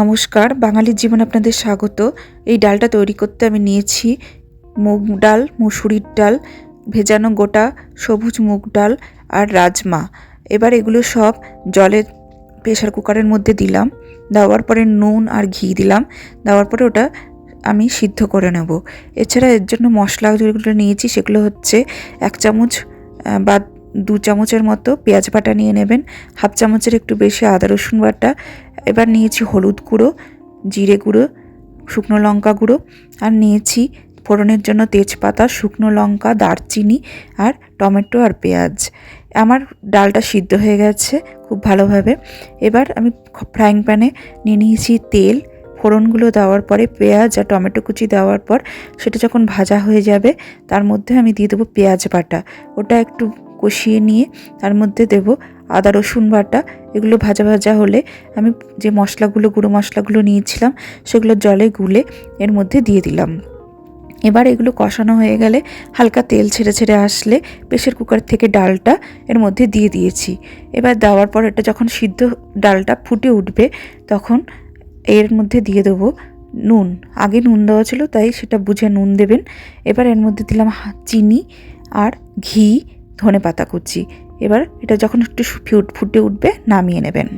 নমস্কার, বাঙালির জীবন আপনাদের স্বাগত। এই ডালটা তৈরি করতে আমি নিয়েছি মুগ ডাল, মুসুরির ডাল, ভেজানো গোটা সবুজ মুগ ডাল আর রাজমা। এবার এগুলো সব জলে প্রেশার কুকারের মধ্যে দিলাম। দেওয়ার পরে নুন আর ঘি দিলাম। দেওয়ার পরে ওটা আমি সিদ্ধ করে নেব। এছাড়া এর জন্য মশলা যেগুলো নিয়েছি সেগুলো হচ্ছে এক চামচ বা দু চামচের মতো পেঁয়াজ বাটা নিয়ে নেবেন। হাফ চামচের একটু বেশি আদা রসুন বাটা এবার নিয়েছি হলুদ গুঁড়ো, জিরে গুঁড়ো, শুকনো লঙ্কা গুঁড়ো, আর নিয়েছি ফোড়নের জন্য তেজপাতা, শুকনো লঙ্কা, দারচিনি আর টমেটো আর পেঁয়াজ। আমার ডালটা সিদ্ধ হয়ে গেছে খুব ভালোভাবে। এবার আমি ফ্রাইং প্যানে নিয়ে নিয়েছি তেল। ফোড়নগুলো দেওয়ার পরে পেঁয়াজ আর টমেটো কুচি দেওয়ার পর সেটা যখন ভাজা হয়ে যাবে, তার মধ্যে আমি দিয়ে দেবো পেঁয়াজ বাটা। ওটা একটু কষিয়ে নিয়ে তার মধ্যে দেব আদা, রসুন বাটা। এগুলো ভাজা ভাজা হলে আমি যে মশলাগুলো, গুঁড়ো মশলাগুলো নিয়েছিলাম, সেগুলো জলে গুলে এর মধ্যে দিয়ে দিলাম। এবার এগুলো কষানো হয়ে গেলে হালকা তেল ছেড়ে ছেড়ে আসলে প্রেশার কুকার থেকে ডালটা এর মধ্যে দিয়ে দিয়েছি। এবার দেওয়ার পর এটা যখন সিদ্ধ ডালটা ফুটে উঠবে, তখন এর মধ্যে দিয়ে দেবো নুন। আগে নুন দেওয়া ছিল, তাই সেটা বুঝে নুন দেবেন। এবার এর মধ্যে দিলাম চিনি আর ঘি। ধনে পাতা কুচি। এবার এটা যখন একটু ফুটে উঠবে নামিয়ে নেবেন।